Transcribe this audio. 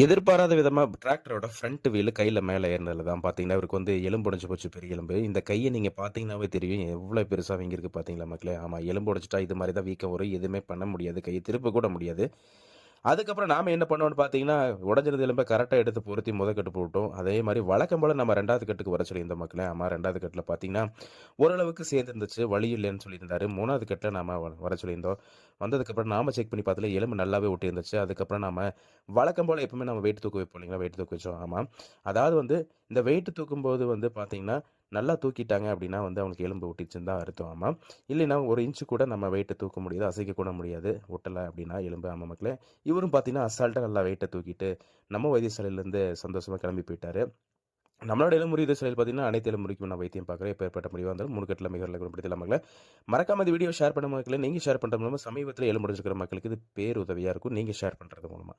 எதிர்பாராத விதமாக டிராக்டரோட ஃப்ரண்ட் வீல் கையில் மேலே ஏறினதில் தான் பார்த்தீங்கன்னா இவருக்கு வந்து எலும்பு உடஞ்சு போச்சு பெரிய எலும்பு. இந்த கையை நீங்கள் பார்த்தீங்கன்னாவே தெரியும் எவ்வளோ பெருசாக வீங்கிருக்கு பார்த்தீங்களா மக்களே? ஆமாம் எலும்பு உடச்சிட்டா இது மாதிரி தான் வீக்கம் வரும். எதுவுமே பண்ண முடியாது. கையை திருப்ப கூட முடியாது. அதுக்கப்புறம் நாம் என்ன பண்ணோம்னு பார்த்தீங்கன்னா உடஞ்சிருந்த எலும்பை கரெக்டாக எடுத்து பொருத்தி முத கட்டு போட்டோம். அதே மாதிரி வழக்கம் போல் நம்ம ரெண்டாவது கட்டுக்கு வர சொல்லியிருந்த மக்களே ஆமாம் ரெண்டாவது கட்டில் பார்த்தீங்கன்னா ஓரளவுக்கு சேர்ந்துருந்துச்சு வழி இல்லைன்னு சொல்லியிருந்தாரு. மூணாவது கட்டில் நாம் வ- வர சொல்லியிருந்தோம். வந்ததுக்கப்புறம் நாம் செக் பண்ணி பார்த்ததுல எலும்பு நல்லாவே ஒட்டி இருந்துச்சு அதுக்கப்புறம் நாம வழக்கம் போல் எப்பவுமே நம்ம வெயிட் தூக்க வைப்போம் இல்லைங்களா? வெயிட் தூக்க வச்சோம். ஆமாம் அதாவது வந்து இந்த வெயிட் தூக்கும்போது வந்து பார்த்தீங்கன்னா நல்லா தூக்கிட்டாங்க அப்படின்னா வந்து அவங்களுக்கு எலும்பு ஒட்டிச்சுன்னு தான் அர்த்தம் ஆமாம் இல்லைன்னா ஒரு இன்ச்சு கூட நம்ம வெயிட்டை தூக்க முடியாது அசைக்க கூட முடியாது ஒட்டலை அப்படின்னா எலும்பு ஆமாம் மக்களே. இவரும் பார்த்தீங்கன்னா அசால்ட்டாக நல்லா வெயிட்டை தூக்கிட்டு நம்ம வைத்தியசாலையிலேருந்து சந்தோஷமாக கிளம்பி போயிட்டாரு. நம்மளோட எலும்புரி இது சிலையில் பார்த்தீங்கன்னா அனைத்து எலும்புரிக்கும் நான் வைத்தியம் பார்க்குறேன். இப்போ ஏற்பட்ட முடிவாக இருந்தாலும் முழுக்கட்டில் கட்டில் குணப்படுத்தலாம் மக்களை. மறக்காம இந்த வீடியோ ஷேர் பண்ண மக்களை. நீங்கள் ஷேர் பண்ணுறது மூலமாக சமீபத்தில் எலும்பு மக்களுக்கு இது பேர் உதவியாக இருக்கும். நீங்கள் ஷேர் பண்ணுறது மூலமாக